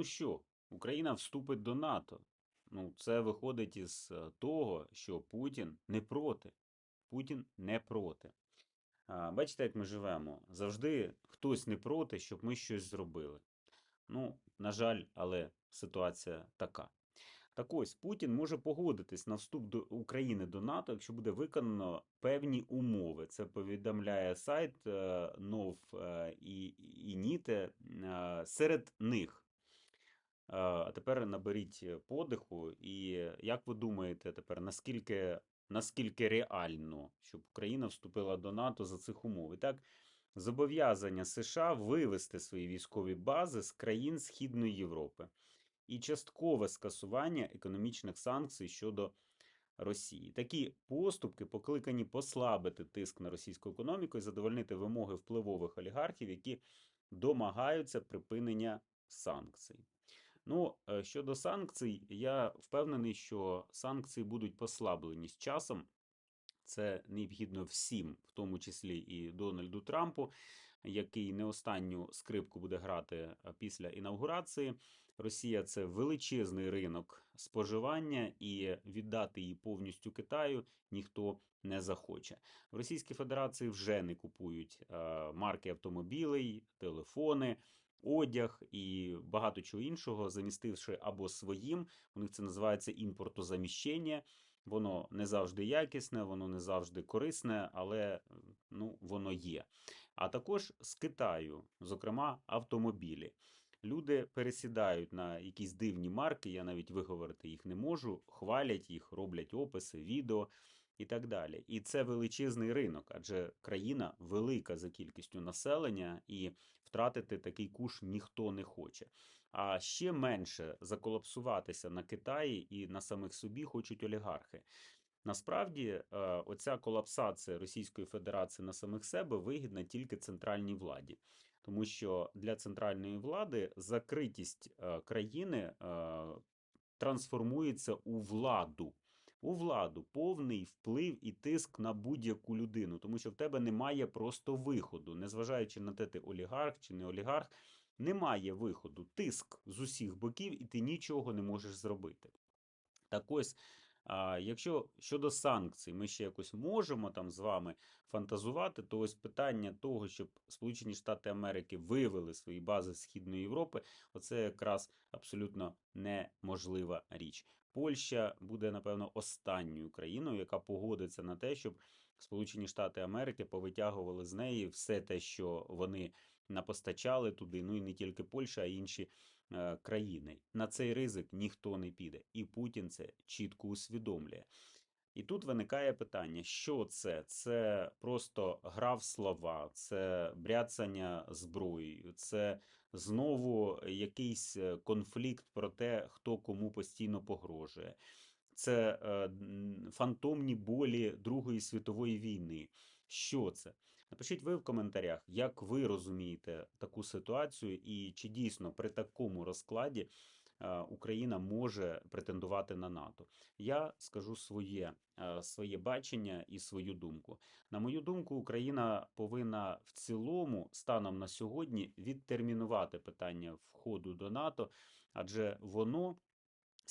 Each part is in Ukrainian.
Ну що, Україна вступить до НАТО. Ну, це виходить із е, того, що Путін не проти. Путін не проти. Бачите, як ми живемо. Завжди хтось не проти, щоб ми щось зробили. Ну, на жаль, але ситуація така. Так ось Путін може погодитись на вступ до України до НАТО, якщо буде виконано певні умови. Це повідомляє сайт е, НОВ е, і, НІТЕ. Серед них. Е, А тепер наберіть подиху, і як ви думаєте тепер, наскільки, наскільки реально, щоб Україна вступила до НАТО за цих умов? І так, зобов'язання США вивести свої військові бази з країн Східної Європи і часткове скасування економічних санкцій щодо Росії. Такі поступки покликані послабити тиск на російську економіку і задовольнити вимоги впливових олігархів, які домагаються припинення санкцій. Ну, е, щодо санкцій, я впевнений, що санкції будуть послаблені з часом. Це необхідно всім, в тому числі і Дональду Трампу, який не останню скрипку буде грати е, після інавгурації. Росія це величезний ринок споживання, і віддати її повністю Китаю ніхто не захоче. В Російській Федерації вже не купують е, марки автомобілей, телефони. Одяг і багато чого іншого, замістивши або своїм, у них це називається імпортозаміщення. Воно не завжди якісне, воно не завжди корисне, але ну, воно є. А також з Китаю, зокрема, автомобілі. Люди пересідають на якісь дивні марки, я навіть виговорити їх не можу, хвалять їх, роблять описи, відео і так далі. І це величезний ринок, адже країна велика за кількістю населення, і втратити такий куш ніхто не хоче. А ще менше заколапсуватися на Китаї і на самих собі хочуть олігархи. Насправді, е, оця колапсація Російської Федерації на самих себе вигідна тільки центральній владі, тому що для центральної влади закритість е, країни е, трансформується у владу. У владу повний вплив і тиск на будь-яку людину, тому що в тебе немає просто виходу, незважаючи на те, ти олігарх чи не олігарх, немає виходу, тиск з усіх боків, і ти нічого не можеш зробити. Так ось, а, якщо щодо санкцій, ми ще якось можемо там з вами фантазувати, то ось питання того, щоб Сполучені Штати Америки вивели свої бази з Східної Європи, оце якраз абсолютно неможлива річ. Польща буде, напевно, останньою країною, яка погодиться на те, щоб Сполучені Штати Америки повитягували з неї все те, що вони напостачали туди, ну і не тільки Польща, а й інші е, країни. На цей ризик ніхто не піде, і Путін це чітко усвідомлює. І тут виникає питання: що це? Це просто гра в слова, це бряцання зброєю, це знову якийсь е, конфлікт про те, хто кому постійно погрожує. Це е, фантомні болі Другої світової війни. Що це? Напишіть ви в коментарях, як ви розумієте таку ситуацію, і чи дійсно при такому розкладі Україна може претендувати на НАТО. Я скажу своє, е, своє бачення і свою думку. На мою думку, Україна повинна в цілому станом на сьогодні відтермінувати питання входу до НАТО, адже воно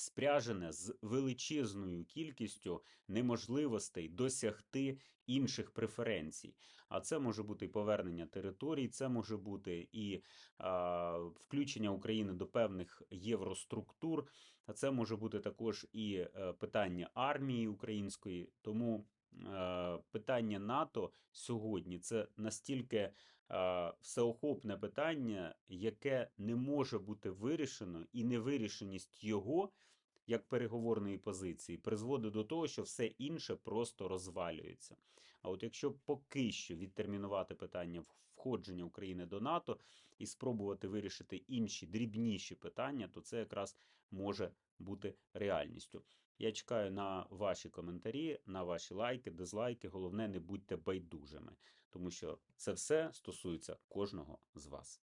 спряжене з величезною кількістю неможливостей досягти інших преференцій. А це може бути і повернення територій, це може бути і а, включення України до певних євроструктур, а це може бути також і е, питання армії української. Тому питання НАТО сьогодні це настільки е, всеохопне питання, яке не може бути вирішено, і невирішеність його. Як переговорної позиції призводить до того, що все інше просто розвалюється. А от якщо поки що відтермінувати питання входження України до НАТО і спробувати вирішити інші дрібніші питання, то це якраз може бути реальністю. Я чекаю на ваші коментарі, на ваші лайки, дизлайки. Головне, не будьте байдужими, тому що це все стосується кожного з вас.